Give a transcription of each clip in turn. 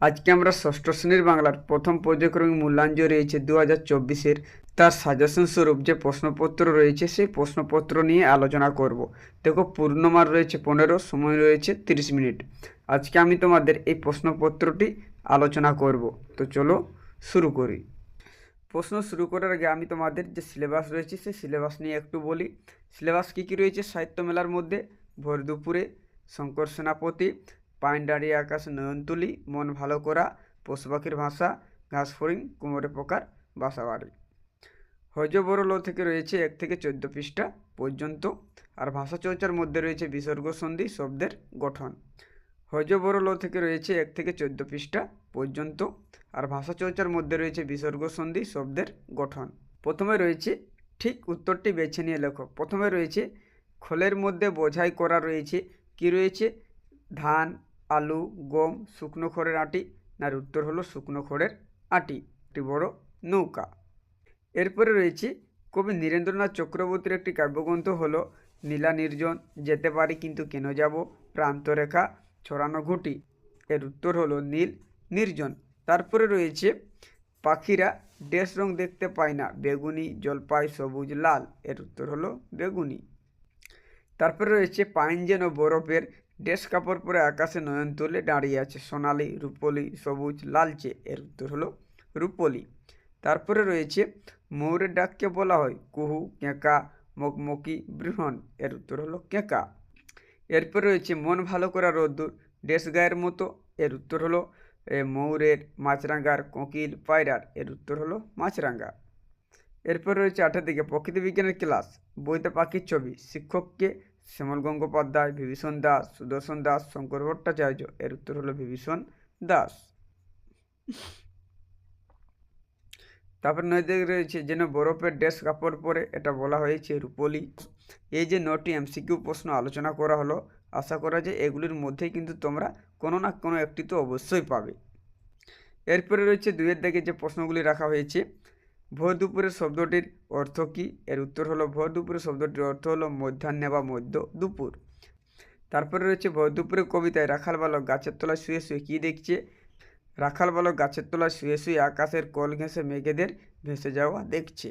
আজকে আমরা ষষ্ঠ শ্রেণির বাংলার প্রথম পর্যায়ক্রমিক মূল্যায়ন যে রয়েছে দু হাজার চব্বিশের, তার সাজেশন স্বরূপ যে প্রশ্নপত্র রয়েছে, সেই প্রশ্নপত্র নিয়ে আলোচনা করব। দেখো পূর্ণমান রয়েছে পনেরো, সময় রয়েছে তিরিশ মিনিট। আজকে আমি তোমাদের এই প্রশ্নপত্রটি আলোচনা করব। তো চলো শুরু করি। প্রশ্ন শুরু করার আগে আমি তোমাদের যে সিলেবাস রয়েছে, সেই সিলেবাস নিয়ে একটু বলি। সিলেবাস কী কী রয়েছে? সাহিত্য মেলার মধ্যে, ভোর দুপুরে, শঙ্কর সেনাপতি পাইনডারি আকাশ নয়নতুলি মন ভালো করা, পশু পাখির ভাষা, ঘাস ফড়িং, কুমোরে পোকার বাসাবাড়ি। হজ বড় ল থেকে রয়েছে এক থেকে চোদ্দ পৃষ্ঠা পর্যন্ত, আর ভাষা চর্চার মধ্যে রয়েছে বিসর্গ সন্ধি শব্দের গঠন। হজ বড় ল থেকে রয়েছে এক থেকে চোদ্দ পৃষ্ঠা পর্যন্ত, আর ভাষা চর্চার মধ্যে রয়েছে বিসর্গ সন্ধি শব্দের গঠন। প্রথমে রয়েছে ঠিক উত্তরটি বেছে নিয়ে লেখো। প্রথমে রয়েছে, খোলের মধ্যে বোঝাই করা রয়েছে, কি রয়েছে? ধান আলু, গম, শুকনো খড়ের আটি আর উত্তর হলো শুকনো খড়ের আটি, একটি বড় নৌকা। এরপরে রয়েছে, কবি নীরেন্দ্রনাথ চক্রবর্তীর একটি কাব্যগ্রন্থ হলো, নীলা নির্জন, যেতে পারি কিন্তু কেন যাব? প্রান্তরেখা, ছড়ানো ঘুটি। এর উত্তর হলো, নীল নির্জন। তারপরে রয়েছে, পাখিরা ড্রেস রং দেখতে পায় না, বেগুনি জলপাই সবুজ লাল। এর উত্তর হলো, বেগুনি। তারপরে রয়েছে, পাইন যেন বরফের ড্রেস কাপড় পরে আকাশে নয়ন তুলে দাঁড়িয়ে আছে সোনালি, রূপলি, সবুজ, লালচে। এর উত্তর হলো রূপলি। তারপরে রয়েছে ময়ূরের ডাককে বলা হয় কুহু, কেঁকা মকমকি বৃহন। এর উত্তর হলো কেঁকা। এরপরে রয়েছে মন ভালো করা রোদ্দুর ড্রেস গায়ের মতো। এর উত্তর হলো ময়ূরের মাছরাঙ্গার কোকিল পায়রার। এর উত্তর হলো মাছরাঙ্গা এরপর রয়েছে আঠার দিকে প্রকৃতি বিজ্ঞানের ক্লাস। বইতে পাখির ছবি। শিক্ষককে শ্যামল গঙ্গোপাধ্যায়, বিভীষণ দাস, সুদর্শন দাস, শঙ্কর ভট্টাচার্য, এর উত্তর হলো বিভীষণ দাস। তারপর নয় দিকে রয়েছে যেন বরফের ড্রেস কাপড় পরে এটা বলা হয়েছে রূপলি। এই যে নটি এমসিকিউ প্রশ্ন আলোচনা করা হলো, আশা করা যায় এগুলির মধ্যেই কিন্তু তোমরা কোনো না কোনো একটি তো অবশ্যই পাবে। এরপরে রয়েছে দুইয়ের দিকে যে প্রশ্নগুলি রাখা হয়েছে ভোর দুপুরের শব্দটির অর্থ কী? এর উত্তর হলো, ভোর দুপুরের শব্দটির অর্থ হলো মধ্যাহ্নে বা মধ্য দুপুর। তারপরে রয়েছে, ভোর দুপুরের কবিতায় রাখাল বালক গাছের তলায় শুয়ে শুয়ে কী দেখছে? রাখাল বালক গাছের তলায় শুয়ে শুয়ে আকাশের কল ঘেঁষে মেঘেদের ভেসে যাওয়া দেখছে।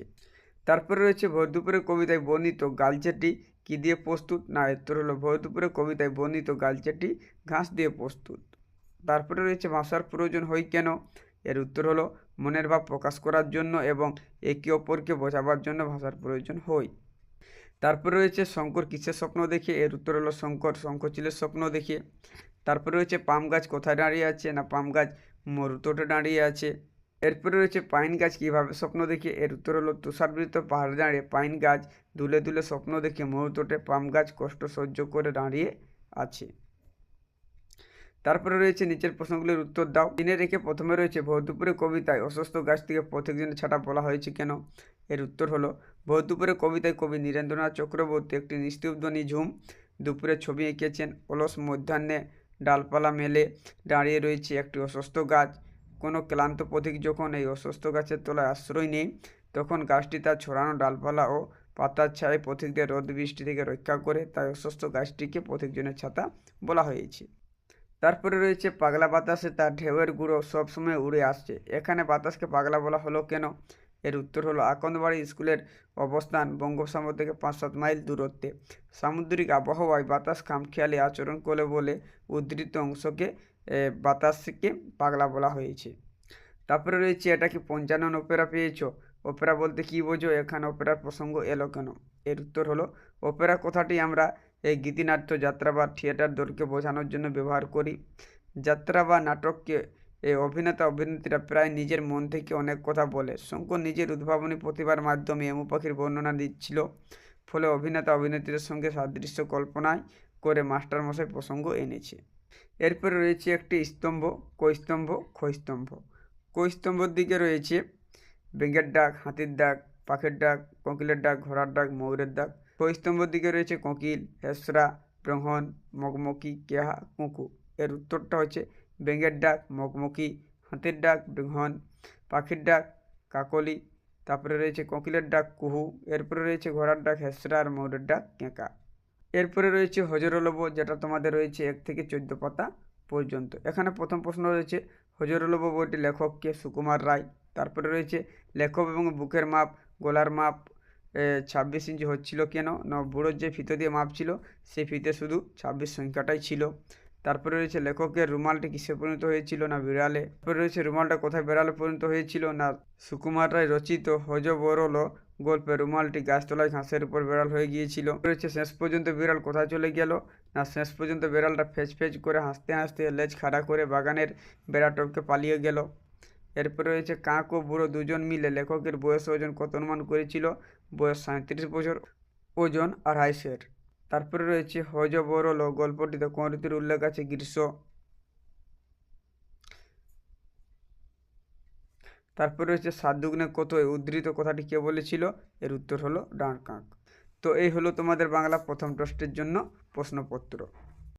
তারপরে রয়েছে, ভোর দুপুরের কবিতায় বর্ণিত গালচাটি কী দিয়ে প্রস্তুত? না উত্তর হলো, ভোর দুপুরের কবিতায় বর্ণিত গালচাটি ঘাস দিয়ে প্রস্তুত। তারপরে রয়েছে ভাষার প্রয়োজন হয় কেন? এর উত্তর হলো, মনের ভাব প্রকাশ করার জন্য এবং একে অপরকে বোঝাবার জন্য ভাষার প্রয়োজন হয়। তারপরে রয়েছে, শঙ্কর কিসের স্বপ্ন দেখে? এর উত্তর হলো, শঙ্কর, শঙ্করচিলের স্বপ্ন দেখে। তারপরে রয়েছে, পাম গাছ কোথায় দাঁড়িয়ে আছে? না, পাম গাছ মরুতটে দাঁড়িয়ে আছে? এরপরে রয়েছে, পাইন গাছ কীভাবে স্বপ্ন দেখে? এর উত্তর হলো, তুষারবৃত পাহাড়ে দাঁড়িয়ে পাইন গাছ দুলে দুলে স্বপ্ন দেখে মরুতটে পাম গাছ কষ্ট সহ্য করে দাঁড়িয়ে আছে। তারপরে রয়েছে নিচের প্রশ্নগুলির উত্তর দাও। দিনে রেখে প্রথমে রয়েছে ভোর কবিতায় অসুস্থ গাছ থেকে প্রত্যেকদিন ছাটা বলা হয়েছে কেন? এর উত্তর হলো ভোর কবিতায় কবি নীরেন্দ্রনাথ চক্রবর্তী একটি নিস্তুপধ্বনি ঝুম দুপুরে ছবি এঁকেছেন। অলস মধ্যাহ্নে ডালপালা মেলে দাঁড়িয়ে রয়েছে একটি অসুস্থ গাছ। কোনো ক্লান্ত পথিক যখন এই অসুস্থ গাছের তলায় আশ্রয় নেই তখন গাছটি তার ছড়ানো ডালপালা ও পাতার ছায় পথিকদের রোদ বৃষ্টি থেকে রক্ষা করে তাই অসুস্থ গাছটিকে পথিকজনের ছাতা বলা হয়েছে। তারপরে রয়েছে পাগলা বাতাসে তার ঢেউয়ের গুঁড়ো সবসময় উড়ে আসছে। এখানে বাতাসকে পাগলা বলা হলো কেন? এর উত্তর হলো আকন্দবাড়ি স্কুলের অবস্থান বঙ্গোপসাগর থেকে পাঁচ সাত মাইল দূরত্বে। সামুদ্রিক আবহাওয়ায় বাতাস খামখেয়ালি আচরণ করে বলে উদ্ধৃত অংশকে বাতাসকে পাগলা বলা হয়েছে। তারপরে রয়েছে, এটা কি পঞ্চানন ওপেরা পেয়েছ? ওপেরা বলতে কী বোঝো? এখানে ওপেরার প্রসঙ্গ এলো কেন? এর উত্তর হলো, ওপেরা কথাটি আমরা এই গীতিনাট্য যাত্রা বা থিয়েটার দলকে বোঝানোর জন্য ব্যবহার করি। যাত্রা বা নাটককে এই অভিনেতা, অভিনেত্রীরা প্রায় নিজের মন থেকে অনেক কথা বলে। শঙ্কর নিজের উদ্ভাবনী প্রতিভার মাধ্যমে এমু পাখির বর্ণনা দিচ্ছিল, ফলে অভিনেতা, অভিনেত্রীদের সঙ্গে সাদৃশ্য কল্পনায় করে মাস্টারমশাই প্রসঙ্গ এনেছে। এরপরে রয়েছে একটি স্তম্ভ, কৈস্তম্ভ, ক্ষয়স্তম্ভ। কৈস্তম্ভর দিকে রয়েছে বেঙ্গের ডাক, হাতির ডাক, পাখির ডাক, কোকিলের ডাক, ঘোড়ার ডাক, ময়ূরের ডাক। ক্ষয়স্তম্ভর দিকে রয়েছে কোকিল, হেসরা, ব্রহ্মণ, মগমকি, কেহা, কুকু। এর উত্তরটা হচ্ছে বেঙ্গের ডাক মগমকি, হাতির ডাক বৃহন পাখির ডাক কাকলি। তারপরে রয়েছে কোকিলের ডাক কুহু, এরপরে রয়েছে ঘোড়ার ডাক হেসরা আর ময়ূরের ডাক কেঁকা। এরপরে রয়েছে হজরলব যেটা তোমাদের রয়েছে এক থেকে চোদ্দ পাতা পর্যন্ত। এখানে প্রথম প্রশ্ন রয়েছে হজরুলভ বইটি লেখক কে সুকুমার রায়? তারপরে রয়েছে লেখক এবং বুকের মাপ, গলার মাপ ছাব্বিশ ইঞ্চি হচ্ছিল কেন? না, বুড়োর যে ফিতে দিয়ে মাপ ছিল সেই ফিতে শুধু ছাব্বিশ সংখ্যাটাই ছিল। তারপরে রয়েছে লেখকের রুমালটি কিসে পরিণত হয়েছিল? না, বিড়ালে। তারপরে রয়েছে রুমালটা কোথায় বেড়ালে পরিণত হয়েছিল? না সুকুমার রায় রচিত হজ বরল গল্পে রুমালটি গাছতলায় ঘাসের উপর বেড়াল হয়ে গিয়েছিল। রয়েছে, শেষ পর্যন্ত বিড়াল কোথায় চলে গেল? না, শেষ পর্যন্ত বিড়ালটা ফেচ ফেচ করে হাসতে হাসতে লেজ খাড়া করে বাগানের বেড়া টপকে পালিয়ে গেল। এরপরে রয়েছে কাক ও বুড়ো দুজন মিলে লেখকের বয়স ওজন কত অনুমান করেছিল? বয়স সাঁত্রিশ বছর, ওজন আড়াইশের তারপরে রয়েছে হজ বরল গল্পটিতে কোন ঋতুর উল্লেখ আছে গ্রীষ্ম। তারপরে রয়েছে সাত দুগুণে কত উদ্ধৃত কথাটি কে বলেছিল? এর উত্তর হলো ডাঁড় কাঁক তো এই হলো তোমাদের বাংলা প্রথম টেস্টের জন্য প্রশ্নপত্র।